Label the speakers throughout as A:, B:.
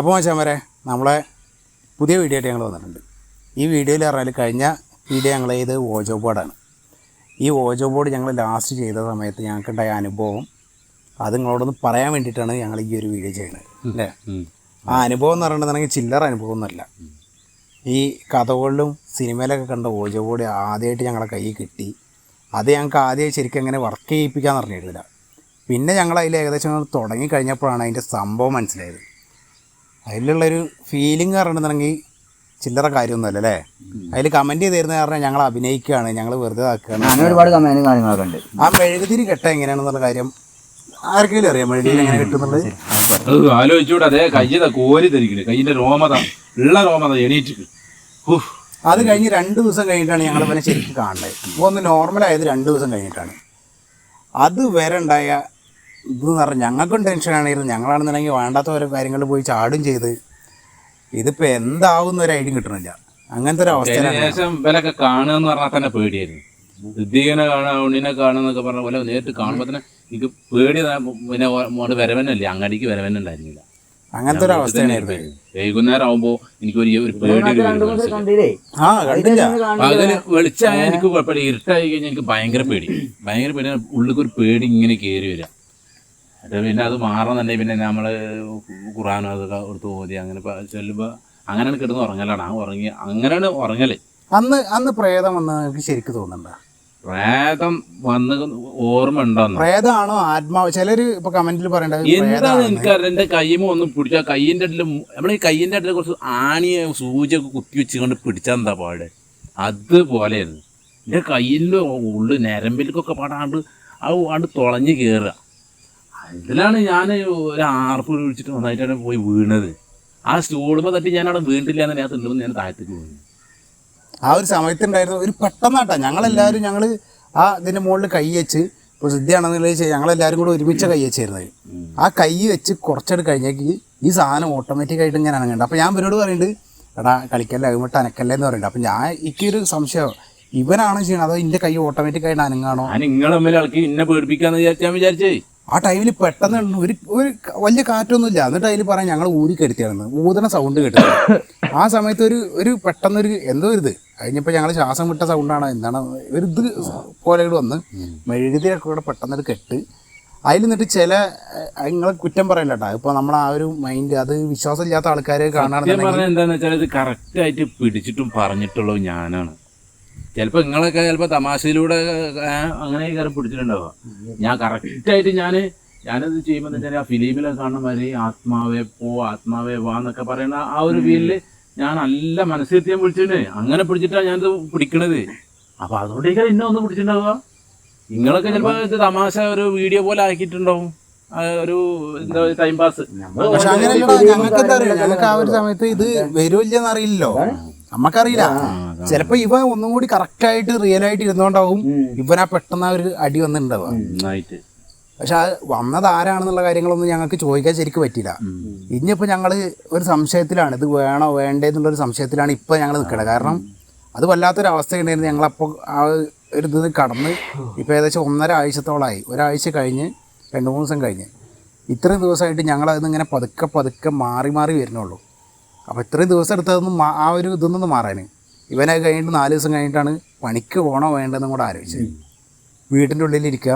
A: അപ്പോൾ മച്ചാമരെ നമ്മളെ പുതിയ വീഡിയോ ആയിട്ട് ഞങ്ങൾ വന്നിട്ടുണ്ട്. ഈ വീഡിയോയിൽ പറഞ്ഞാൽ കഴിഞ്ഞ വീഡിയോ ഞങ്ങൾ ചെയ്ത് ഓജോ ബോർഡാണ് ഈ ഓജോ ബോർഡ് ഞങ്ങൾ ലാസ്റ്റ് ചെയ്ത സമയത്ത് ഞങ്ങൾക്കുണ്ടായ അനുഭവം അത് നിങ്ങളോടൊന്ന് പറയാൻ വേണ്ടിയിട്ടാണ് ഞങ്ങൾ ഈ ഒരു വീഡിയോ ചെയ്യുന്നത്. അല്ലേ? ആ അനുഭവം എന്ന് പറഞ്ഞിട്ടുണ്ടെങ്കിൽ ചില്ലറ അനുഭവം ഒന്നുമല്ല ഈ കഥകളിലും സിനിമയിലൊക്കെ കണ്ട ഓജോ ബോർഡ് ആദ്യമായിട്ട് ഞങ്ങളുടെ കയ്യിൽ കിട്ടി. അത് ഞങ്ങൾക്ക് ആദ്യം ശരിക്കും അങ്ങനെ വർക്ക് ചെയ്യിപ്പിക്കാമെന്ന് പറഞ്ഞിരുന്നില്ല. പിന്നെ ഞങ്ങൾ അതിൽ ഏകദേശം തുടങ്ങിക്കഴിഞ്ഞപ്പോഴാണ് തുടങ്ങി കഴിഞ്ഞപ്പോഴാണ് അതിന്റെ സംഭവം മനസ്സിലായത്. അതിലുള്ളൊരു ഫീലിംഗ് പറഞ്ഞിട്ടുണ്ടെങ്കിൽ ചില്ലറ കാര്യമൊന്നുമല്ല അല്ലേ? അതിൽ കമന്റ് ചെയ്തിരുന്ന കാരണം ഞങ്ങൾ അഭിനയിക്കുകയാണ് ഞങ്ങൾ വെറുതെ ആക്കുകയാണ്
B: അങ്ങനെ ഒരുപാട് കമന്റ് കാര്യങ്ങളൊക്കെ ഉണ്ട്.
A: ആ മെഴുകുതിരി കെട്ട എങ്ങനെയാണെന്നുള്ള കാര്യം ആർക്കെങ്കിലും അറിയാം മെഴുകുതിരി എങ്ങനെ കിട്ടുന്നുള്ളത്
C: അത് ആലോചിച്ചൂടെ അതേ കയ്യത കോരി ധരിക്കണേ. കയ്യിന്റെ രോമത ഉള്ള രോമത എണീറ്റ്.
A: അത് കഴിഞ്ഞ് രണ്ട് ദിവസം കഴിഞ്ഞിട്ടാണ് ഞങ്ങൾ പിന്നെ ശരിക്കും കാണുന്നത്. ഇപ്പോൾ ഒന്ന് നോർമലായത് രണ്ട് ദിവസം കഴിഞ്ഞിട്ടാണ്. അത് വരെ ഉണ്ടായ ഇതെന്ന് പറഞ്ഞാൽ ഞങ്ങൾക്കും ടെൻഷനാണെങ്കിലും ഞങ്ങളാണെന്നുണ്ടെങ്കിൽ വേണ്ടാത്ത ഓരോ കാര്യങ്ങൾ പോയി ചാടും ചെയ്ത്. ഇതിപ്പോൾ എന്താവും ഒരു ഐഡിയ കിട്ടണില്ല. അങ്ങനത്തെ ഒരു
C: അവസ്ഥ വിലൊക്കെ കാണുക എന്ന് പറഞ്ഞാൽ തന്നെ പേടിയായിരുന്നു. സിദ്ദീഖനെ കാണുക ഉണ്ണിനെ കാണുന്നൊക്കെ പറഞ്ഞ പോലെ നേരിട്ട് കാണുമ്പോൾ തന്നെ എനിക്ക് പേടി പിന്നെ മോട് വരവനല്ലേ അങ്ങാടിക്ക് വരവനുണ്ടായിരുന്നില്ല
A: അങ്ങനത്തെ ഒരു അവസ്ഥയാണ്
C: വൈകുന്നേരം ആവുമ്പോ എനിക്ക് ഒരു ഒരു പേടി വരും പകൽ വെളിച്ചായ എനിക്ക് കുഴപ്പമില്ല. ഇരുട്ടായി കഴിഞ്ഞാൽ എനിക്ക് ഭയങ്കര പേടി. ഭയങ്കര പേടി. ഉള്ളിൽ ഒരു പേടി ഇങ്ങനെ കയറി വരിക. എന്നിട്ട് പിന്നെ അത് തന്നെ പിന്നെ നമ്മൾ ഖുറാനോ അതൊക്കെ എടുത്ത് ഓതി അങ്ങനെ ചെല്ലുമ്പോൾ ചൊല്ലുമ്പോ അങ്ങനെയാണ് കിടന്ന് ഉറങ്ങലാണ്. ആ ഉറങ്ങി അങ്ങനെയാണ് ഉറങ്ങൽ.
A: അന്ന് അന്ന് പ്രേതം വന്ന് എനിക്ക് ശരിക്കും തോന്നുന്നുണ്ടോ?
C: പ്രേതം വന്ന് ഓർമ്മ ഉണ്ടോന്ന്
A: പ്രേതാണോ ആത്മാവ്? ചിലര് ഇപ്പൊ കമന്റിൽ പറയണ്ടത്
C: എന്താണ് എനിക്കറിയാം എന്റെ കയ്യുമോ ഒന്ന് പിടിച്ചാൽ കയ്യിന്റെ അടിയിൽ നമ്മളെ ഈ കയ്യിന്റെ അടിയിൽ കുറച്ച് ആണിയെ സൂചിയൊക്കെ കുത്തി വെച്ചുകൊണ്ട് പിടിച്ചാൽ എന്താ പാട്? അതുപോലെയായിരുന്നു എന്റെ കയ്യിലും ഉള്ളു ഞരമ്പിലേക്കൊക്കെ പാടാണ്ട് അത് ആണ്ട് തുളഞ്ഞ് കയറുക ഇതിലാണ് ഞാൻ ഒരു ആർപ്പ് വിളിച്ചിട്ട് നന്നായിട്ടാണ് പോയി വീണത്. ആ സ്റ്റൂളുമ്പോൾ തട്ടി ഞാൻ അവിടെ വീണ്ടില്ല എന്ന് ഞാൻ തിന്നുമ്പോൾ ഞാൻ താഴത്തേക്ക് വീണു.
A: ആ ഒരു സമയത്തുണ്ടായിരുന്നു. ഒരു പെട്ടെന്നാട്ടാ. ഞങ്ങളെല്ലാവരും ഞങ്ങൾ ആ ഇതിന്റെ മുകളിൽ കൈ വെച്ച് ഇപ്പോൾ സിദ്ധിയാണെന്നുള്ളത് ഞങ്ങളെല്ലാവരും കൂടെ ഒരുമിച്ച് കൈ വെച്ചിരുന്നത് ആ കൈ വെച്ച് കുറച്ചെടുത്ത് കഴിഞ്ഞേക്ക് ഈ സാധനം ഓട്ടോമാറ്റിക്കായിട്ട് ഇങ്ങനെ അനങ്ങുന്നുണ്ട് അപ്പോൾ ഞാൻ ഇവരോട് പറയുന്നുണ്ട് എടാ കളിക്കല്ലേ? അതുമിട്ട് അനക്കല്ലേ? എന്ന് പറയുന്നുണ്ട് അപ്പം ഞാൻ എനിക്കൊരു സംശയം. ഇവനാണ് ചെയ്യണത്? അതോ എന്റെ കൈ ഓട്ടോമാറ്റിക്കായിട്ട് അനങ്ങാണോ?
C: ഞാൻ നിങ്ങളെ തമ്മിൽ ഇളക്കി എന്നെ പേടിപ്പിക്കാന്ന് വിചാരിച്ചാൽ ഞാൻ വിചാരിച്ചേ.
A: ആ ടൈമിൽ പെട്ടെന്ന് ഒരു ഒരു വലിയ കാറ്റൊന്നുമില്ല. എന്നിട്ട് അതിൽ പറയാൻ ഞങ്ങൾ ഊരി കെടുത്തിയായിരുന്നു ഊതണ സൗണ്ട് കേട്ടത് ആ സമയത്ത് ഒരു ഒരു പെട്ടെന്നൊരു എന്തോ ഒരു ഇത്. കഴിഞ്ഞപ്പോൾ ഞങ്ങൾ ശ്വാസം വിട്ട സൗണ്ടാണ് എന്താണ് ഒരു ഇത് പോലെ വന്ന് മെഴുകുതിരൊക്കെ കൂടെ പെട്ടെന്നൊരു കെട്ട്. അതിൽ നിന്നിട്ട് ചില നിങ്ങൾ കുറ്റം പറയില്ല കേട്ടോ ഇപ്പോൾ നമ്മൾ ആ ഒരു മൈൻഡ് അത് വിശ്വാസം
C: ഇല്ലാത്ത
A: ആൾക്കാരെ
C: കാണാൻ എന്താണെന്ന് വെച്ചാൽ ഇത് കറക്റ്റ് ആയിട്ട് പിടിച്ചിട്ടും പറഞ്ഞിട്ടുള്ളത് ഞാനാണ്. ചിലപ്പോ നിങ്ങളൊക്കെ ചിലപ്പോ തമാശയിലൂടെ അങ്ങനെ കയറി പിടിച്ചിട്ടുണ്ടാവുക ഞാൻ കറക്റ്റ് ആയിട്ട് ഞാൻ ഞാനത് ചെയ്യുമ്പോൾ വെച്ചാൽ ആ ഫിലിമിലൊക്കെ കാണുന്ന മാതിരി ആത്മാവേ പോ ആത്മാവേ വാ എന്നൊക്കെ പറയുന്ന ആ ഒരു ഫീലിൽ ഞാൻ നല്ല മനസ്സിലെത്തി ഞാൻ പിടിച്ചിട്ടുണ്ട് അങ്ങനെ പിടിച്ചിട്ടാണ് ഞാനിത് പിടിക്കണത്. അപ്പൊ അതുകൊണ്ടേക്കാൾ ഇന്നെ ഒന്ന് പിടിച്ചിട്ടുണ്ടാവുക. നിങ്ങളൊക്കെ ചിലപ്പോ ഇത് തമാശ ഒരു വീഡിയോ പോലെ ആക്കിയിട്ടുണ്ടാവും. ഒരു എന്താ ടൈം പാസ്
A: ഞങ്ങൾക്ക് എന്താ അറിയില്ല ഞങ്ങൾക്ക് ആ ഒരു സമയത്ത് ഇത് വരുമില്ലെന്ന് അറിയില്ലല്ലോ. നമുക്കറിയില്ല. ചിലപ്പോ ഇവ ഒന്നും കൂടി കറക്റ്റ് ആയിട്ട് റിയൽ ആയിട്ട് ഇരുന്നോണ്ടാവും ഇവനാ പെട്ടെന്ന് ആ ഒരു അടി വന്നിട്ടുണ്ടാവുക. പക്ഷെ ആ വന്നത് ആരാണെന്നുള്ള കാര്യങ്ങളൊന്നും ഞങ്ങൾക്ക് ചോദിക്കാൻ ശരിക്കും പറ്റില്ല ഇനിയിപ്പോൾ ഞങ്ങൾ ഒരു സംശയത്തിലാണ്. ഇത് വേണോ വേണ്ടേ എന്നുള്ളൊരു സംശയത്തിലാണ് ഇപ്പോൾ ഞങ്ങൾ നിൽക്കുന്നത് കാരണം അത് വല്ലാത്തൊരു അവസ്ഥയുണ്ടായിരുന്നു. ഞങ്ങളപ്പോൾ ആ ഒരു ഇത് കടന്ന് ഇപ്പോൾ ഏകദേശം ഒന്നര ആഴ്ചത്തോളമായി ഒരാഴ്ച കഴിഞ്ഞ് രണ്ട് മൂന്ന് ദിവസം കഴിഞ്ഞ്. ഇത്രയും ദിവസമായിട്ട് ഞങ്ങൾ ഇങ്ങനെ പതുക്കെ പതുക്കെ മാറി മാറി വരുന്നുള്ളൂ. അപ്പോൾ ഇത്രയും ദിവസം എടുത്തതൊന്നും ആ ഒരു ഇതൊന്നും മാറാൻ ഇവനെ കഴിഞ്ഞിട്ട് നാല് ദിവസം കഴിഞ്ഞിട്ടാണ് പണിക്ക് പോകണോ വേണ്ടതെന്നും കൂടെ ആലോചിച്ചത്. വീട്ടിന്റെ ഉള്ളിലിരിക്കുക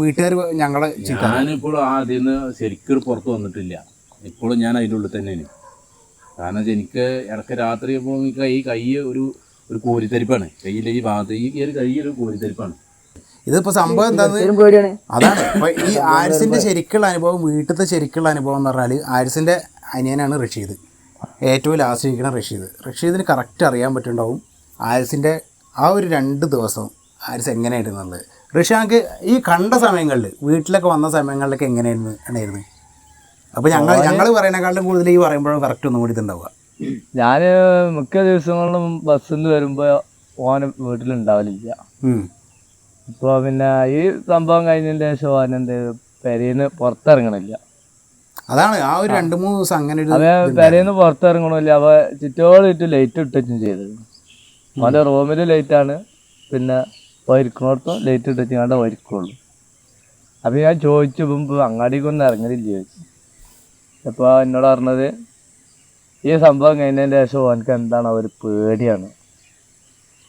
A: വീട്ടുകാർ ഞങ്ങളെ ഞാനിപ്പോൾ
C: ഞാനിപ്പോഴും ആദ്യം നിന്ന് ശരിക്കും പുറത്ത് വന്നിട്ടില്ല. ഇപ്പോഴും ഞാൻ അതിന്റെ ഉള്ളിൽ തന്നെയാണ്. കാരണം വെച്ചാൽ എനിക്ക് ഇടയ്ക്ക് രാത്രി ഇപ്പോൾ ഈ കൈ കൈ ഒരു ഒരു കോരിത്തരിപ്പാണ്. കയ്യിലെ ഈ ഭാഗത്ത് ഈ ഒരു കൈ ഒരു കോരിത്തരിപ്പാണ്.
A: ഇതിപ്പോൾ സംഭവം
B: എന്താണെന്ന്
A: അതാണ്. ഈ ആരിസിന്റെ ശരിക്കുള്ള അനുഭവം വീട്ടിലത്തെ ശരിക്കുള്ള അനുഭവം എന്ന് പറഞ്ഞാൽ ആരിസിന്റെ അനിയനാണ് റഷീദ്. ഏറ്റവും ലാസ്റ്റ് ഇരിക്കുന്ന റഷീദ്. റഷീദിന് കറക്റ്റ് അറിയാൻ പറ്റുന്നുണ്ടാവും. ആരിസിന്റെ ആ ഒരു രണ്ട് ദിവസം ആരിസ് എങ്ങനെയായിരുന്നുള്ളത് ഋഷാങ്ക് ഈ കണ്ട സമയങ്ങളിൽ വീട്ടിലൊക്കെ വന്ന സമയങ്ങളിലൊക്കെ എങ്ങനെയായിരുന്നു ആയിരുന്നു അപ്പോൾ ഞങ്ങൾ ഞങ്ങൾ പറയുന്നതിനേക്കാളും കൂടുതൽ ഈ പറയുമ്പോഴും കറക്റ്റ് ഒന്നും കൂടി ഇതുണ്ടാവുക.
D: ഞാൻ മിക്ക ദിവസങ്ങളിലും ബസ്സിൽ നിന്ന് വരുമ്പോൾ ഓന വീട്ടിലുണ്ടാവലില്ല. ഇപ്പോൾ പിന്നെ ഈ സംഭവം കഴിഞ്ഞതിന് ശേഷം ഓനെന്ത് പെരീന്ന് പുറത്തിറങ്ങണില്ല.
A: അതാണ് ആ ഒരു രണ്ട് മൂന്ന് ദിവസം അങ്ങനെ ഒരു
D: പെരേന്ന് പുറത്തിറങ്ങണില്ല അവ ചുറ്റോളിട്ട് ലൈറ്റ് ഇട്ടും ചെയ്തത് അവന്റെ റൂമിൽ ആണ്. പിന്നെ വരിക്കണോടത്തും ലൈറ്റ് ഇട്ടിട്ട് കണ്ട വരിക്കുള്ളൂ അപ്പം ഞാൻ ചോദിച്ചു മുമ്പ് അങ്ങാടിക്കൊന്നും ഇറങ്ങലില്ല? ചോദിച്ചു അപ്പോൾ എന്നോട് പറഞ്ഞത് ഈ സംഭവം കഴിഞ്ഞതിന് ശേഷം ഓനക്ക് എന്താണ് ഒരു പേടിയാണ്.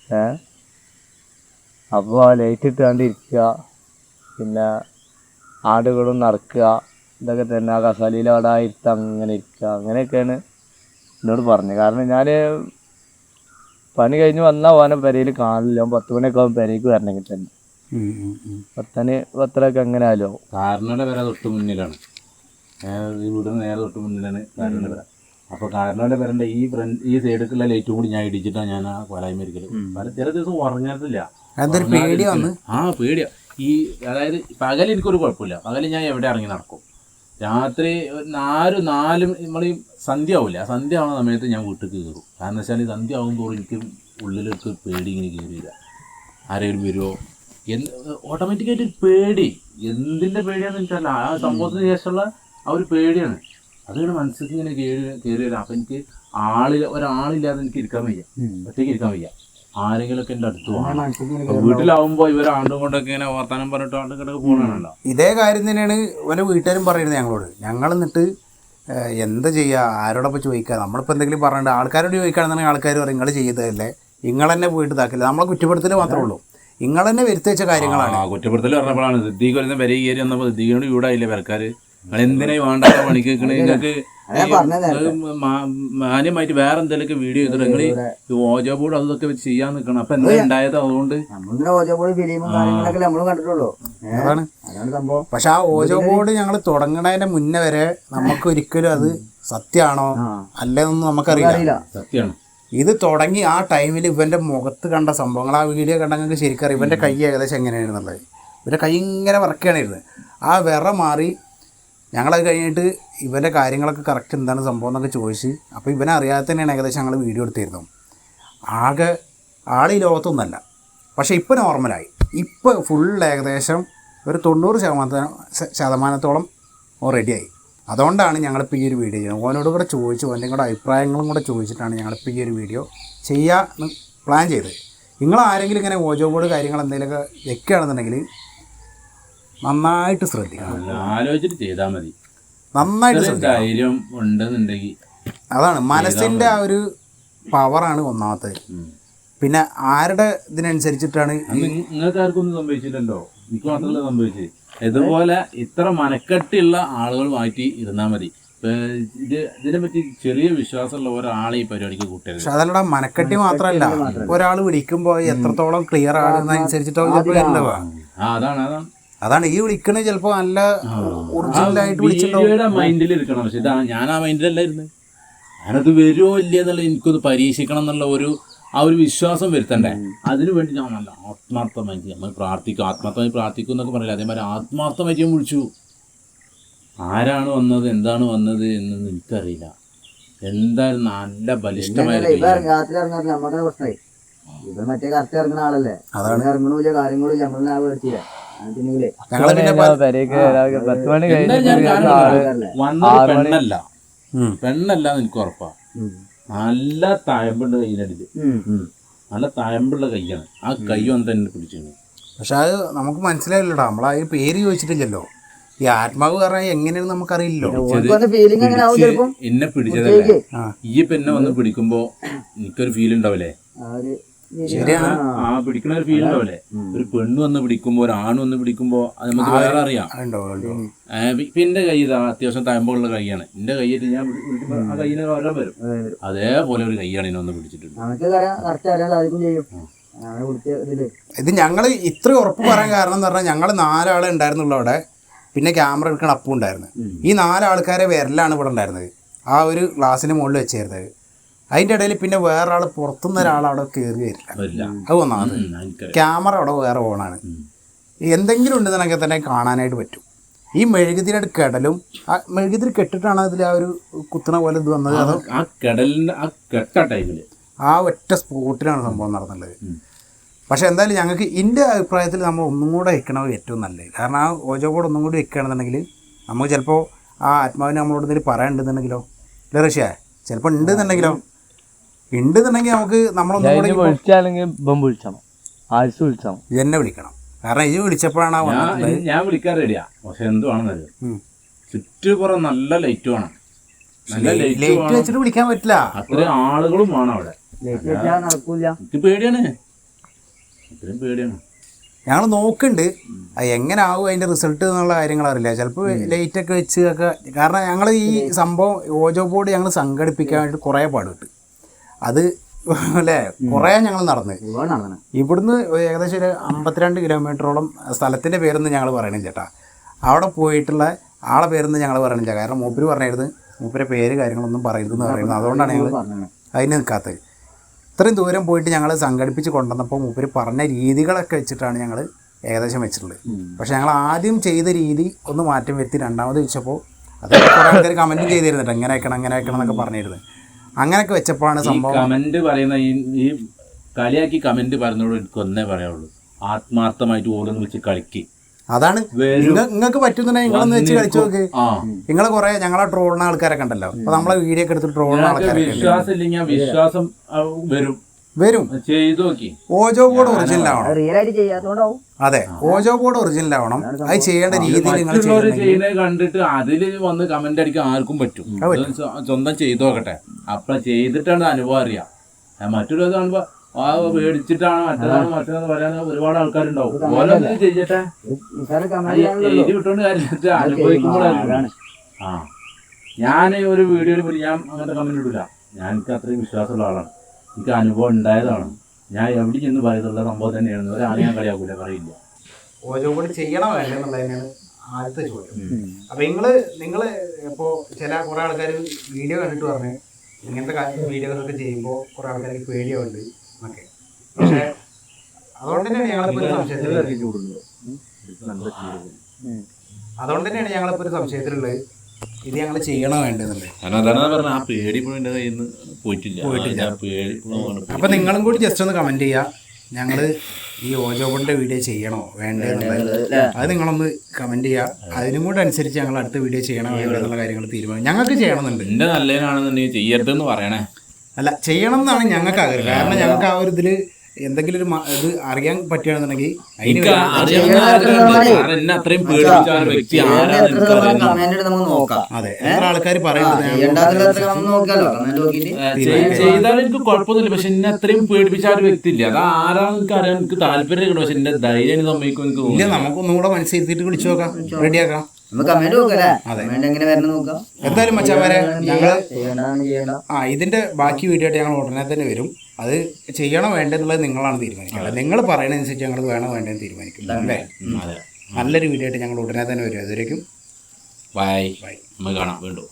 D: ഏ? അപ്പോൾ ലൈറ്റ് ഇട്ടാണ്ട് ഇരിക്കുക. പിന്നെ ആടുകളും നടക്കുക. ഇതൊക്കെ തന്നെ. ആ കസാലയിൽ അവിടെ ഇരുത്ത് അങ്ങനെ ഇരിക്കുക അങ്ങനെയൊക്കെയാണ് എന്നോട് പറഞ്ഞത്. കാരണം ഞാൻ പണി കഴിഞ്ഞ് വന്നാൽ ഓനെ പെരയിൽ കാണില്ല. പത്ത് മണിയൊക്കെ ആകുമ്പോൾ പെരയ്ക്ക് വരണമെങ്കിൽ തന്നെ. പത്തന് പത്തരൊക്കെ അങ്ങനെ ആലോ.
C: കാരണയുടെ പേര തൊട്ട് മുന്നിലാണ്. ഇവിടെ നേരെ തൊട്ട് മുന്നിലാണ് കാരണയുടെ പേര. അപ്പൊ കാരണയുടെ പേരന്റെ ഈ ഫ്രണ്ട് ഈ സൈഡിലുള്ള ലൈറ്റും കൂടി ഞാൻ ഇടിച്ചിട്ടാണ് ഞാൻ ആ കൊലായ്മ ഇരിക്കൽ. പല ചില ദിവസം ഉറങ്ങാറില്ല ആ പേടിയാ. ഈ അതായത് പകൽ എനിക്കൊരു കുഴപ്പമില്ല. പകൽ ഞാൻ എവിടെ ഇറങ്ങി നടക്കും? രാത്രി നാല് നാല് നമ്മൾ ഈ സന്ധ്യ ആവില്ല ആ സന്ധ്യ ആവുന്ന സമയത്ത് ഞാൻ വീട്ടിൽ കയറും കാരണം വെച്ചാൽ ഈ സന്ധ്യ ആകുമ്പോൾ എനിക്ക് ഉള്ളിലേക്ക് പേടി ഇങ്ങനെ കയറിയില്ല ആരെങ്കിലും വരുമോ എന്ത് ഓട്ടോമാറ്റിക്കായിട്ട് ഒരു പേടി. എന്തിന്റെ പേടിയാണെന്ന് വെച്ചാൽ ആ സംഭവത്തിന് ശേഷമുള്ള ആ ഒരു പേടിയാണ്. അതിങ്ങനെ മനസ്സിൽ ഇങ്ങനെ കയറി കയറി വരാം. അപ്പം എനിക്ക് ആളില്ല ഒരാളില്ലാതെ എനിക്ക് ഇരിക്കാൻ വയ്യ. ഒറ്റയ്ക്ക് ഇരിക്കാൻ വയ്യ. ആരെങ്കിലുമൊക്കെ എന്റെ അടുത്ത് പോകണം അപ്പൊ വീട്ടിലാവുമ്പോ ഇവർ ആണ്ടും കൊണ്ടൊക്കെ ഇങ്ങനെ വർത്താനം പറഞ്ഞിട്ട് ആണ്ടും കൊണ്ടൊക്കെ പോകണല്ലോ
A: ഇതേ കാര്യം തന്നെയാണ് ഓരോ വീട്ടുകാരും പറയുന്നത് ഞങ്ങളോട്. ഞങ്ങൾ എന്നിട്ട് എന്താ ചെയ്യുക ആരോടൊപ്പം ചോദിക്കുക നമ്മളിപ്പോൾ എന്തെങ്കിലും പറഞ്ഞിട്ട് ആൾക്കാരോട് ചോദിക്കുകയാണെന്നുണ്ടെങ്കിൽ ആൾക്കാർ പറയും നിങ്ങൾ ചെയ്തതല്ലേ? നിങ്ങൾ തന്നെ പോയിട്ട് ഇതാക്കില്ല നമ്മളെ കുറ്റപ്പെടുത്തൽ മാത്രമേ ഉള്ളൂ. നിങ്ങൾ തന്നെ വരുത്തി വെച്ച കാര്യങ്ങളാണ്.
C: കുറ്റപ്പെടുത്തൽ പറഞ്ഞപ്പോഴാണ്. സിദ്ദീഖ് വരുന്ന വരെ കയറി വന്നപ്പോൾ സിദ്ദീഖിനോട് ചൂടായില്ലേ പെരക്കാര്? നിങ്ങൾ എന്തിനായി വേണ്ട വേണ്ടാത്ത പണിക്ക് നിങ്ങൾക്ക് മാന്യമായിട്ട് വേറെ എന്തെങ്കിലുമൊക്കെ വീഡിയോ ചെയ്തിട്ട് നിങ്ങൾ ഈ ഓജോ ബോർഡ് അതൊക്കെ വെച്ച് ചെയ്യാൻ നിൽക്കണം. അപ്പൊ എന്താ ഉണ്ടായത് അതുകൊണ്ട്?
B: നമ്മളിങ്ങനെ ഓജോപോളി ഫിലിമും കാര്യങ്ങളൊക്കെ നമ്മൾ കണ്ടിട്ടുള്ളൂ.
A: അതാണ്.
B: അതാണ് സംഭവം.
A: പക്ഷെ ആ ഓജോ ബോർഡ് ഞങ്ങൾ തുടങ്ങണതിന്റെ മുന്നേ വരെ നമുക്ക് ഒരിക്കലും അത് സത്യാണോ അല്ലെന്നൊന്നും നമുക്കറിയില്ല.
B: സത്യാണ്
C: സത്യമാണ്.
A: ഇത് തുടങ്ങി ആ ടൈമിൽ ഇവന്റെ മുഖത്ത് കണ്ട സംഭവങ്ങൾ ആ വീഡിയോ കണ്ടെങ്കിൽ ശരിക്കറിയാം. ഇവന്റെ കൈ ഏകദേശം എങ്ങനെയായിരുന്നുള്ളത്? ഇവന്റെ കൈ ഇങ്ങനെ വിറക്കുകയാണ് ഇരുന്നത് ആ വിറ മാറി ഞങ്ങളത് കഴിഞ്ഞിട്ട് ഇവന്റെ കാര്യങ്ങളൊക്കെ കറക്റ്റ് എന്താണ് സംഭവം എന്നൊക്കെ ചോദിച്ച് അപ്പോൾ ഇവനെ അറിയാതെ തന്നെയാണ് ഏകദേശം ഞങ്ങൾ വീഡിയോ എടുത്തിരുന്നു ആകെ ആൾ ഈ ലോകത്തൊന്നല്ല. പക്ഷേ ഇപ്പോൾ നോർമലായി ഇപ്പോൾ ഫുൾ ഏകദേശം ഒരു തൊണ്ണൂറ് ശതമാനത്തോ ശതമാനത്തോളം റെഡിയായി അതുകൊണ്ടാണ് ഞങ്ങളിപ്പോൾ ഈ ഒരു വീഡിയോ ചെയ്യുന്നത്. ഓനോട് കൂടെ ചോദിച്ചു ഓന്റെ കൂടെ അഭിപ്രായങ്ങളും കൂടെ ചോദിച്ചിട്ടാണ് ഞങ്ങളിപ്പോൾ ഈ ഒരു വീഡിയോ ചെയ്യാൻ പ്ലാൻ ചെയ്തത്. നിങ്ങൾ ആരെങ്കിലും ഇങ്ങനെ ഓജോ ബോർഡ് കാര്യങ്ങൾ എന്തെങ്കിലുമൊക്കെ വെക്കുകയാണെന്നുണ്ടെങ്കിൽ നന്നായിട്ട് ശ്രദ്ധിക്കണം.
C: ആലോചിച്ചിട്ട് ചെയ്താൽ മതി.
A: നന്നായിട്ട് ശ്രദ്ധിക്കണം.
C: ധൈര്യം ഉണ്ടെന്നുണ്ടെങ്കിൽ
A: അതാണ്. മനസ്സിന്റെ ആ ഒരു പവറാണ് ഒന്നാമത്തെ. പിന്നെ ആരുടെ ഇതിനനുസരിച്ചിട്ടാണ്
C: നിങ്ങൾക്ക് ആർക്കൊന്നും സംഭവിച്ചില്ലല്ലോ. എനിക്ക് മാത്രമല്ല സംഭവിച്ചത്. ഇതുപോലെ ഇത്ര മനക്കെട്ടുള്ള ആളുകൾ മാറ്റി ഇരുന്നാൽ മതി. ഇത് ഇതിനെ പറ്റി ചെറിയ വിശ്വാസമുള്ള ഒരാളെ ഈ പരിപാടിക്ക് കൂട്ടരുത്.
A: പക്ഷെ അതല്ലടാ മനക്കെട്ടി മാത്രല്ല. ഒരാൾ വിളിക്കുമ്പോൾ എത്രത്തോളം ക്ലിയർ ആണെന്നനുസരിച്ചിട്ടോ വരണ്ടവാ
C: ആ അതാണ് അതാണ്.
A: അതാണ് ഈ വിളിക്കണേ ചിലപ്പോ നല്ല ഒറിജിനൽ ആയിട്ട്
C: വീഡിയോയുടെ മൈൻഡിൽ ഇരിക്കണം. പക്ഷെ ഇതാ ഞാൻ ആ മൈൻഡിലല്ല ഇരുന്നത് ഞാനത് വരുമോ ഇല്ല എന്നുള്ള എനിക്കൊന്ന് പരീക്ഷിക്കണം എന്നുള്ള ഒരു ആ ഒരു വിശ്വാസം വരുത്തണ്ടേ? അതിനു വേണ്ടി ഞാൻ നല്ല ആത്മാർത്ഥമായിട്ട് നമ്മൾ പ്രാർത്ഥിക്കും. ആത്മാർത്ഥമായി പ്രാർത്ഥിക്കും എന്നൊക്കെ പറയില്ല? അതേമാതിരി ആത്മാർത്ഥമായിട്ട് ഞാൻ വിളിച്ചു. ആരാണ് വന്നത്? എന്താണ് വന്നത് എന്നൊന്നും എനിക്കറിയില്ല. എന്തായാലും നല്ല ബലിഷ്ടമായ.
B: നമ്മുടെ പ്രശ്നമായി. ഇവ മറ്റേ കറക്റ്റ് ഇറങ്ങുന്ന ആളല്ലേ?
A: അതാണ്.
B: ഇറങ്ങണില്ല കാര്യങ്ങളും നമ്മളെ ആ
C: കാരണം പെണ്ണല്ല. പെണ്ണല്ല എനിക്ക് ഉറപ്പാ. നല്ല തായമ്പിള്ള കയ്യിനടിച്ച് നല്ല തായമ്പിള്ള കൈയാണ് ആ കൈ ഒന്ന് തന്നെ പിടിച്ചാണ്
A: പക്ഷെ അത് നമുക്ക് മനസ്സിലായില്ലടാ. നമ്മളാ ഈ പേര് ചോദിച്ചിട്ടില്ലല്ലോ. ഈ ആത്മാവ് പറഞ്ഞാൽ എങ്ങനെയാണ് നമുക്കറിയില്ലല്ലോ.
C: എന്നെ പിടിച്ചതല്ലേ? ഈ പെണ്ണെ വന്ന് പിടിക്കുമ്പോ എനിക്കൊരു ഫീൽ ഉണ്ടാവില്ലേ?
B: ആ
A: ശരിയാണ്
C: ആ പിടിക്കണ ഒരു ഫീൽ ഉണ്ടാവില്ലേ ഒരു പെണ്ണ് വന്ന് പിടിക്കുമ്പോ ഒരു ആണ് വന്ന് പിടിക്കുമ്പോ അത് നമുക്ക് വേറെ അറിയാം. ഇപ്പൊ എന്റെ കൈ ഇതാ അത്യാവശ്യം തയമ്പുള്ള കൈയാണ്. എന്റെ കൈയിട്ട് ഞാൻ പിടിക്കുമ്പോ ആ കൈയിന് വരാൻ വരും. അതേപോലെ ഒരു കൈയാണ് എന്നെ വന്ന് പിടിച്ചിട്ടുണ്ട്.
A: ഇത് ഞങ്ങൾ ഇത്ര ഉറപ്പ് പറയാൻ കാരണം എന്ന് പറഞ്ഞാൽ ഞങ്ങൾ നാലാളെ ഉണ്ടായിരുന്നുള്ളൂ അവിടെ. പിന്നെ ക്യാമറ എടുക്കണ അപ്പും ഉണ്ടായിരുന്നു. ഈ നാലാൾക്കാരെ വിരലാണ് ഇവിടെ ഉണ്ടായിരുന്നത്. ആ ഒരു ഗ്ലാസിന് മുകളിൽ വെച്ചായിരുന്നത് അതിന്റെ ഇടയിൽ പിന്നെ വേറെ ആൾ പുറത്തുനിന്ന് ഒരാൾ അവിടെ കയറി വരില്ല. അത് ഒന്നാമത്. ക്യാമറ അവിടെ വേറെ ഓണാണ്. എന്തെങ്കിലും ഉണ്ടെന്നുണ്ടെങ്കിൽ തന്നെ കാണാനായിട്ട് പറ്റും. ഈ മെഴുകുതിരിയുടെ കടലും ആ മെഴുകുതിരി കെട്ടിട്ടാണ് അതിൽ ആ ഒരു കുത്തണ പോലെ ഇത് വന്നത്? അതോ
C: ആ കടലിന്റെ ആ കെട്ട
A: ആ ഒറ്റ സ്പോട്ടിലാണ് സംഭവം നടന്നുള്ളത്. പക്ഷെ എന്തായാലും ഞങ്ങൾക്ക് എന്റെ അഭിപ്രായത്തിൽ നമ്മൾ ഒന്നും കൂടെ വെക്കണത് ഏറ്റവും നല്ലത്. കാരണം ആ ഓജോ കൂടെ ഒന്നും കൂടി വെക്കുകയാണെന്നുണ്ടെങ്കിൽ നമുക്ക് ചിലപ്പോൾ ആ ആത്മാവിനെ നമ്മളോട് എന്തെങ്കിലും പറയാനുണ്ടെന്നുണ്ടെങ്കിലോ? ഇല്ല റഷ്യ ചിലപ്പോൾ ഉണ്ടെന്നുണ്ടെങ്കിലോ? ഉണ്ടെന്നുണ്ടെങ്കിൽ നമുക്ക് നമ്മളൊന്നും കൂടെ
D: വിളിച്ചാണെങ്കിൽ ഇപ്പം വിളിച്ചണം. ആഴ്ച വിളിച്ചണം.
A: എന്നെ വിളിക്കണം. കാരണം ഇത് വിളിച്ചപ്പോഴാണ് ആ
C: ഞാൻ ഞാൻ വിളിക്കാൻ റെഡിയാ പക്ഷെ എന്തുവാണെന്നറിയോ?
A: ഉം.
C: ചുറ്റുപുറം നല്ല ലൈറ്റ് വേണം നല്ല ലൈറ്റ്
A: ലൈറ്റ്
C: വേണം
A: വെച്ചിട്ട് വിളിക്കാൻ പറ്റില്ല.
C: അത്ര ആളുകളും വേണം അവിടെ.
B: നടക്കൂല.
C: എനിക്ക് പേടിയാണ്. അത്രയും പേടിയാണ്.
A: ഞങ്ങൾ നോക്കുന്നുണ്ട് അത് എങ്ങനെ ആവും അതിന്റെ റിസൾട്ട് എന്നുള്ള കാര്യങ്ങൾ അറിയില്ല. ചിലപ്പോൾ ലൈറ്റ് ഒക്കെ വെച്ച് ഒക്കെ കാരണം ഞങ്ങൾ ഈ സംഭവം ഓജോ ബോർഡ് ഞങ്ങൾ സംഘടിപ്പിക്കാൻ വേണ്ടി കുറേ പാടുപെട്ട്. അത് അല്ലേ? കുറേ ഞങ്ങൾ നടന്ന്. ഇവിടുന്ന് ഏകദേശം ഒരു അമ്പത്തിരണ്ട് കിലോമീറ്ററോളം സ്ഥലത്തിന്റെ പേരൊന്നും ഞങ്ങൾ പറയണില്ല ചേട്ടാ അവിടെ പോയിട്ടുള്ള ആളെ പേരൊന്നും ഞങ്ങൾ പറയണില്ല. കാരണം മൂപ്പര് പറഞ്ഞിരുന്നു മൂപ്പരെ പേര് കാര്യങ്ങളൊന്നും പറയരുതെന്ന് പറയുന്നത്. അതുകൊണ്ടാണ് ഞങ്ങൾ അതിന് നിൽക്കാത്തത് ഇത്രയും ദൂരം പോയിട്ട് ഞങ്ങൾ സംഘടിപ്പിച്ച് കൊണ്ടുവന്നപ്പോൾ മൂപ്പര് പറഞ്ഞ രീതികളൊക്കെ വെച്ചിട്ടാണ് ഞങ്ങൾ ഏകദേശം വെച്ചിട്ടുള്ളത്. പക്ഷെ ഞങ്ങൾ ആദ്യം ചെയ്ത രീതി ഒന്ന് മാറ്റം വരുത്തി രണ്ടാമത് വെച്ചപ്പോൾ അത് കുറേ ആൾക്കാർ കമന്റും ചെയ്തിരുന്നിട്ട് എങ്ങനെ വെക്കണം എങ്ങനെ വെക്കണം എന്നൊക്കെ പറഞ്ഞിരുന്നത് അങ്ങനെയൊക്കെ വെച്ചപ്പോഴാണ് സംഭവം.
C: കമന്റ് പറയുന്ന ഈ ഈ കളിയാക്കി കമന്റ് പറഞ്ഞോട് എനിക്ക് ഒന്നേ പറയാവുള്ളൂ. ആത്മാർത്ഥമായിട്ട് ഓരോന്ന് വെച്ച് കളിക്ക്.
A: അതാണ്. നിങ്ങൾക്ക് പറ്റുന്നുണ്ടെങ്കിൽ നിങ്ങളൊന്ന് വെച്ച് കളിച്ചു നോക്ക്. നിങ്ങൾ കുറെ ഞങ്ങളെ ട്രോളിന് ആൾക്കാരൊക്കെ ഉണ്ടല്ലോ. അപ്പൊ നമ്മളെ വീഡിയോ ഒക്കെ എടുത്ത്
C: ട്രോളിന്
A: ആൾക്കാരൊക്കെ
C: വിശ്വാസം ഇല്ലെങ്കിൽ വിശ്വാസം വരും.
A: വരും.
C: ചെയ്തു നോക്കി.
A: ഓജോ കൂടെ ഒറിജിനൽ ആവണം. അതെ. ഓജോ ബോർഡ് ഒറിജിനൽ ആവണം. അത് ചെയ്യേണ്ട രീതി നിങ്ങൾ
C: ചെയ്യുന്നത് കണ്ടിട്ട് അതിൽ വന്ന് കമന്റ് അടിക്കാൻ ആർക്കും പറ്റും. സ്വന്തം ചെയ്തു നോക്കട്ടെ. അപ്പൊ ചെയ്തിട്ടാണ് അനുഭവം അറിയാം. മറ്റൊരു മറ്റുള്ളത് കാണുമ്പോ ആ പേടിച്ചിട്ടാണ് മറ്റേതാണ് മറ്റേതെന്ന് പറയാൻ ഒരുപാട് ആൾക്കാരുണ്ടാവും. ഓരോന്നും ചെയ്യട്ടെ.
B: നിസാര കമന്റ്
C: എഴുതി വിട്ടോണ്ട് കാര്യമില്ല. അനുഭവിക്കുമ്പോഴാണ്. ആ ഞാൻ ഒരു വീഡിയോയിൽ പോയി ഞാൻ അങ്ങനത്തെ കമന്റ് ഇടില്ല ഞാൻ എനിക്ക് അത്രയും വിശ്വാസമുള്ള ആളാണ്. എനിക്ക് അനുഭവം ഉണ്ടായതാണ്. ഞാൻ എവിടെ ചെന്ന് പറയുന്നുള്ള സംഭവം തന്നെയാണ് ഒരാളെ ഞാൻ കളിയാക്കൂല പറയില്ല
A: ഓജോ കൊണ്ട് ചെയ്യണോ വേണ്ടേ എന്നുള്ളതിനാണ് ആദ്യത്തെ ചോദ്യം. അപ്പൊ നിങ്ങൾ നിങ്ങൾ ഇപ്പോ ചില കുറെ ആൾക്കാർ വീഡിയോ കണ്ടിട്ട് പറഞ്ഞു ഇങ്ങനത്തെ കാര്യത്തിൽ വീഡിയോകളൊക്കെ ചെയ്യുമ്പോൾ കുറെ ആൾക്കാർക്ക് പേടിയുണ്ട് എന്നൊക്കെ. പക്ഷെ അതുകൊണ്ട് തന്നെയാണ് ഞങ്ങളിപ്പോ ഒരു സംശയത്തിലുള്ളത് അതുകൊണ്ട് തന്നെയാണ് ഞങ്ങളിപ്പോ ഒരു സംശയത്തിലുള്ളത്. ഇത് ഞങ്ങൾ ചെയ്യണോ വേണ്ടെന്നുള്ളത്
C: അതാണ് ആ പേടി ഇപ്പോഴും എന്റെ കയ്യിൽ നിന്ന് പോയിട്ടില്ല.
A: അപ്പൊ നിങ്ങളും കൂടി ജസ്റ്റ് ഒന്ന് കമന്റ് ചെയ്യുക ഞങ്ങൾ ഈ ഓജോബിന്റെ വീഡിയോ ചെയ്യണോ? വേണ്ടേ അത് നിങ്ങളൊന്ന് കമന്റ് ചെയ്യുക അതിനും കൂടെ അനുസരിച്ച് ഞങ്ങൾ അടുത്ത വീഡിയോ ചെയ്യണോ? വേണ്ടോ എന്നുള്ള കാര്യങ്ങൾ തീരുമാനം. ഞങ്ങൾക്ക് ചെയ്യണമെന്നുണ്ട്.
C: എന്റെ നല്ലതിനാണെന്നുണ്ടെങ്കിൽ ചെയ്യരുതെന്ന് പറയണേ.
A: അല്ല ചെയ്യണം എന്നാണ് ഞങ്ങൾക്ക് ആഗ്രഹം. കാരണം ഞങ്ങൾക്ക് ആ ഒരു ഇതിൽ എന്തെങ്കിലും ഒരു ഇത് അറിയാൻ പറ്റുകയാണെന്നുണ്ടെങ്കിൽ
C: എനിക്ക് അറിയാവുന്ന ആഗ്രഹമുണ്ട്. കാരണം എന്നെ അത്രയും പേടിപ്പിച്ച ആ ഒരു വ്യക്തി ആരാന്ന് എനിക്ക് അറിയാം
B: കമന്റ് നമുക്ക് നോക്കാം.
A: അതെ എത്ര ആൾക്കാർ പറയുന്നത് ഞാൻ-
B: ചെയ്യണ്ടാത്തുള്ള നമുക്ക് നോക്കാലോ കമന്റ് നോക്കിയിട്ട്.
C: ചെയ്താലും എനിക്ക് കുഴപ്പമൊന്നുമില്ല. പക്ഷെ എന്നെ അത്രയും പേടിപ്പിച്ച ആ ഒരു വ്യക്തി ഇല്ല. അത് ആരാന്ന് എനിക്ക് അറിയാൻ എനിക്ക് താല്പര്യമുണ്ട് പക്ഷെ എന്റെ ധൈര്യം സമ്മതിക്കും എനിക്ക്
A: ഇല്ല
C: തോന്നുന്നു
A: നമുക്കൊന്നും കൂടെ മനസ്സിരുത്തിയിട്ട് വിളിച്ചു നോക്കാം. റെഡിയാക്കാം എന്തായാലും മച്ചാമാരെ
B: ഞങ്ങൾ
A: ആ ഇതിന്റെ ബാക്കി വീഡിയോ ആയിട്ട് ഞങ്ങൾ ഉടനെ തന്നെ വരും. അത് ചെയ്യണോ വേണ്ടെന്നുള്ളത് നിങ്ങളാണ് തീരുമാനിക്കുന്നത് നിങ്ങൾ പറയുന്നതനുസരിച്ച് ഞങ്ങൾ വേണോ വേണ്ടെന്ന് തീരുമാനിക്കും അല്ലേ? നല്ലൊരു വീഡിയോ ആയിട്ട് ഞങ്ങൾ ഉടനെ തന്നെ വരും. അതുവരേക്കും
C: ബൈ നമ്മൾ കാണാം വീണ്ടും.